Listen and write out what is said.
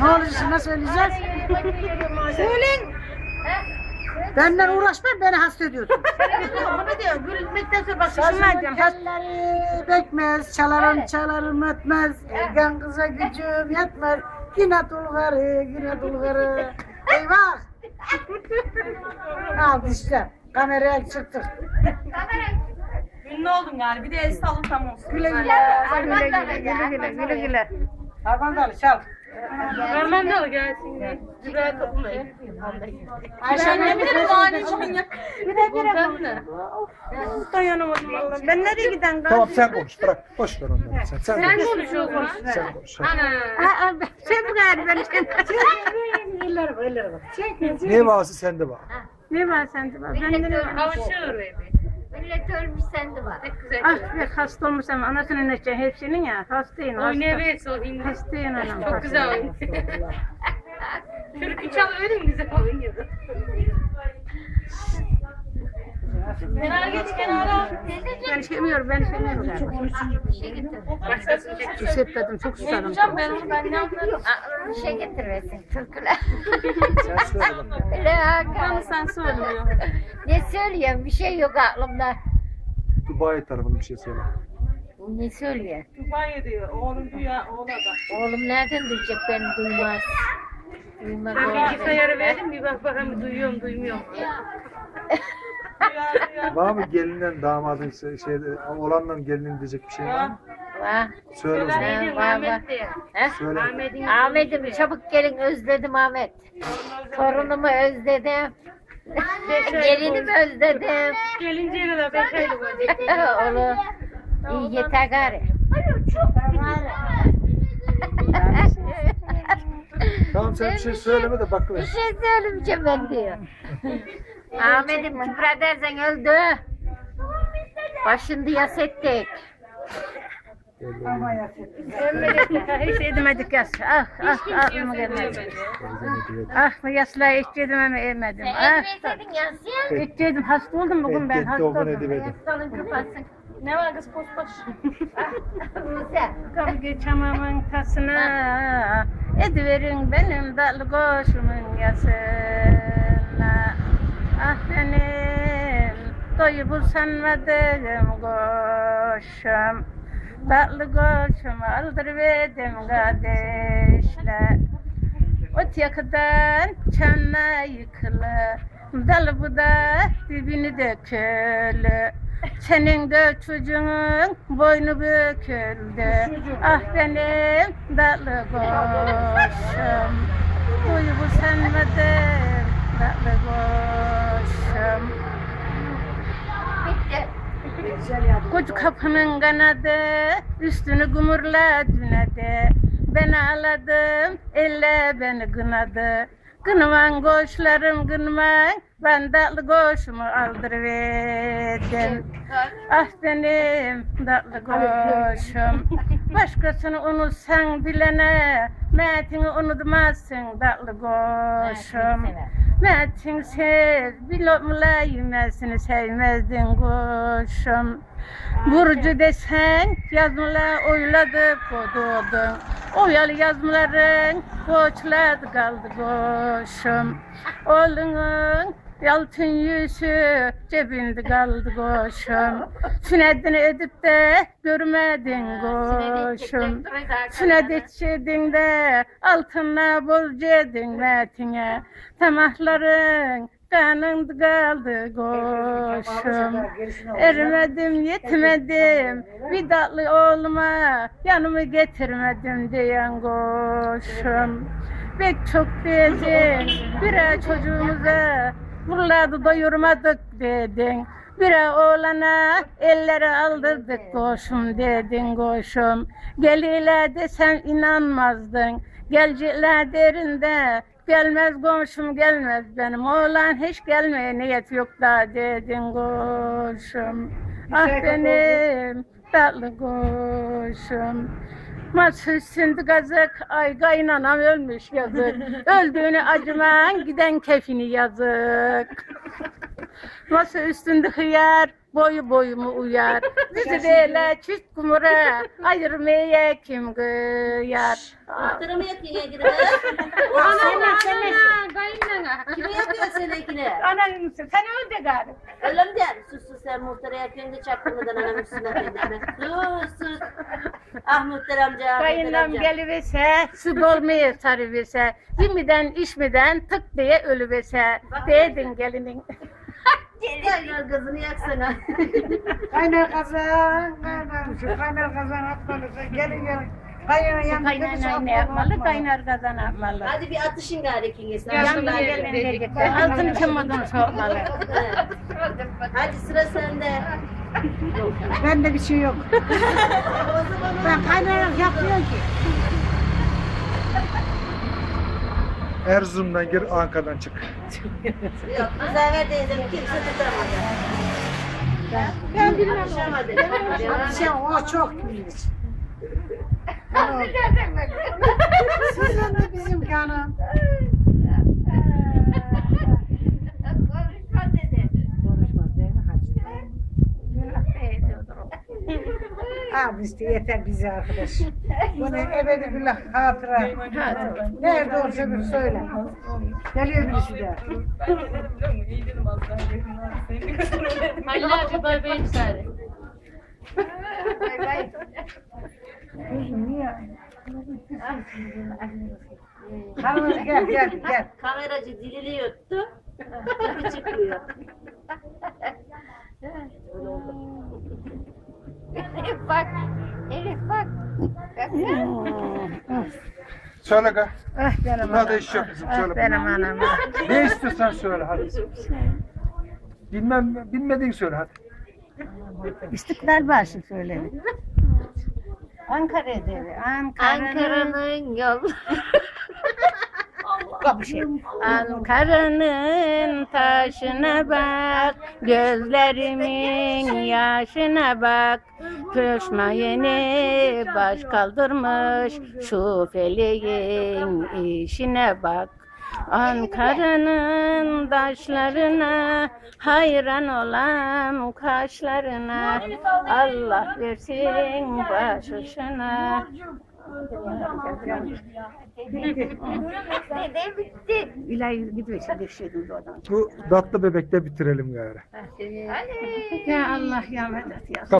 Ne olacak şimdi söyleyeceğiz? Söyleyin. Benden uğraşma beni hasta ediyorsun. Bunu diyor. Gülmekten sonra bak Şaşırmayacağım. Telleri bekmez, çalarım çalarım ötmez. Ergen kıza gücüm yetmez. Yine dulgarı, yine dulgarı. Eyvah! Aldı işte. Kameraya çıktık. Ünlü oldum yani. Bir de el salın tam olsun. Güle güle. Güle güle, güle güle, güle güle. Harman dalı çal. De o gelsin. Güzel toplayın. Ayşe Ben yemin ederim anneciğimin ya. Bir de bir de. dayanamadım vallahi. Ben nereye giden Tamam sen konuş bırak. Boş ver onları. Sen, sen, Sen konuş. konuşuyorsun. Sen konuş. Ana. Sen bu gari ben sen. Elleri bak, elleri bak. Ne varsa sende var. Ne var sende bak? Ben de ne var? Kavuşuyor baby. Millet ölmüş sende var. Ah bir hasta olmuşum anasının neçe hepsinin ya hastayım hasta. Oynayabilirsin o hindi. Hastayım anam. Çok güzel oynuyor. Türkü çal öyle mi güzel oynuyor? Kenara geç kenara. Ben işemiyorum ben işemiyorum. Çok Bir şey hissetmedim çok susadım. yapacağım ben onu ben ne yaparım? Bir şey getirmesin türküler. Bana sen söylüyor. Ne söyleyeyim bir şey yok aklımda. Dubai tarafında bir şey söyle. Ne söyleyeyim? Dubai diyor. Oğlum dünya oğla da. Oğlum nereden duyacak beni duymaz. Duymaz Ben bilgisayarı verdim bir bak bakalım duyuyorum duymuyorum. Var mı gelinden damadın şey, şeyde olandan gelinin diyecek bir şey var mı? Vah. Söyle o zaman. Ahmet'im var, var. Ahmet diye. He? Söyle. Ahmet'in Ahmet'im çabuk gelin özledim Ahmet. Torunumu özledim. Gelinimi özledim. Gelinceye de beş aylık olacak. Oğlum. İyi yeter gari. Tamam sen bir şey söyleme de Bir bakıver. şey söylemeyeceğim ben diyor. Ahmet'im küfredersen öldü. Başını yas ettik. Hiç edemedik yas. Ah ah gelmedi. Ah yasla hiç yedim ama yemedim. Ah. Yansıya. Hiç yedim hasta oldum bugün ben hasta oldum. Salın kıpasın. Ne var kız poş poş. Musa. Kavga çamamın tasına Ediverin benim dallı koşumun Ah benim doyup sanmadım koşum. Tatlı koşum aldırıverdim kardeşler Ot yakıdan çanla yıkılı Dalı bu da dibini dökülü. Senin de çocuğun boynu büküldü. Ah benim tatlı koşum. Duygu senmedim tatlı koşum Koç kapının kanadı üstünü gumurla düneди. Ben ağladım elle beni kınadı. Kınıman koçlarım kınıman ben tatlı koşumu aldırıverdim. Ah benim tatlı koşum. Başkasını unutsan bilene Metini unutmazsın tatlı koşum. Metin sev, lokmula yemezsini sevmezdin kuşum. Burcu desen yazmala oyladı kodudun. Oyalı yazmaların koçladı kaldı kuşum. Oğlunun Yalçın yüzü cebinde kaldı koşum. Sünnetini edip de görmedin koşum. Sünnet etçedin de altına bolcedin metine. Tamahların kanında kaldı koşum. Erimedim yetmedim bir tatlı oğluma yanımı getirmedim diyen koşum. Pek çok dedin birer çocuğumuza buralarda doyurmadık dedin. Bire oğlana ellere aldırdık koşum dedin koşum. Geliyle desem inanmazdın. Gelciler derinde gelmez komşum gelmez benim oğlan hiç gelmeye niyet yok da dedin koşum. Ah benim tatlı koşum. Mas üstünde kazık, ay kaynanam ölmüş yazık. Öldüğünü acıman, giden kefini yazık. Masa üstünde hıyar, boyu boyumu uyar. Bizi böyle çift kumura ayırmaya kim kıyar. Muhtarı mı yakıyor gidip? yakıyor seninkini? Anam sen öldü gari. Öyle mi der? Sus sus sen muhtarı yakıyorsun da çaktırmadan anam üstüne teyzeme. Sus sus. Ah muhtar amca. Kayınlam geliverse, su dolmaya sarıverse, yemiden içmeden tık diye ölüverse, dedin gelinin. Kaynar kızını yaksana. Kaynar kazan, kaynar şu kaynar kazan atmalısı. Gelin gelin. Kaynar yanında Kaynar ne yapmalı, kaynar kazan yapmalı. Hadi bir atışın gari ikiniz. Yanına gelin dedik. Altını çamadan sokmalı. Hadi sıra sende. Bende bir şey yok. ben kaynarak yapmıyorum ki. Erzurum'dan gir Ankara'dan çık. Yok Müzaver teyzemi kimse tutamadı. Ben bilmem. Atışamadı. Sen o çok bilir. Sizin de bizim kanım. Konuşmaz değil mi hacı? Abi işte yeter bize arkadaş. Bunu ebedi billah hatıra. Nerede olsa bir söyle. Geliyor birisi de. Halil abi bay bay çağırın. Kızım niye? Hanım gel gel gel. Kameracı dilini yuttu. Çıkıyor. Elif bak, Elif bak. Söyle ga. Ah benim Buna da anam. iş yok bizim. Ah Söyle. benim anam. Ne istiyorsan söyle hadi. Bilmem, bilmediğin söyle hadi. İstiklal Marşı söyle. Ankara dedi. Ankara'nın Ankara'nın yolu. kapışı. Ankara'nın taşına bak, gözlerimin yaşına bak. Köşma yeni baş kaldırmış, şu feleğin işine bak. Ankara'nın taşlarına hayran olan kaşlarına Allah versin. İlahi gidiyor şimdi oradan. Bu tatlı bebekte bitirelim gari. Ya Allah ya medet ya.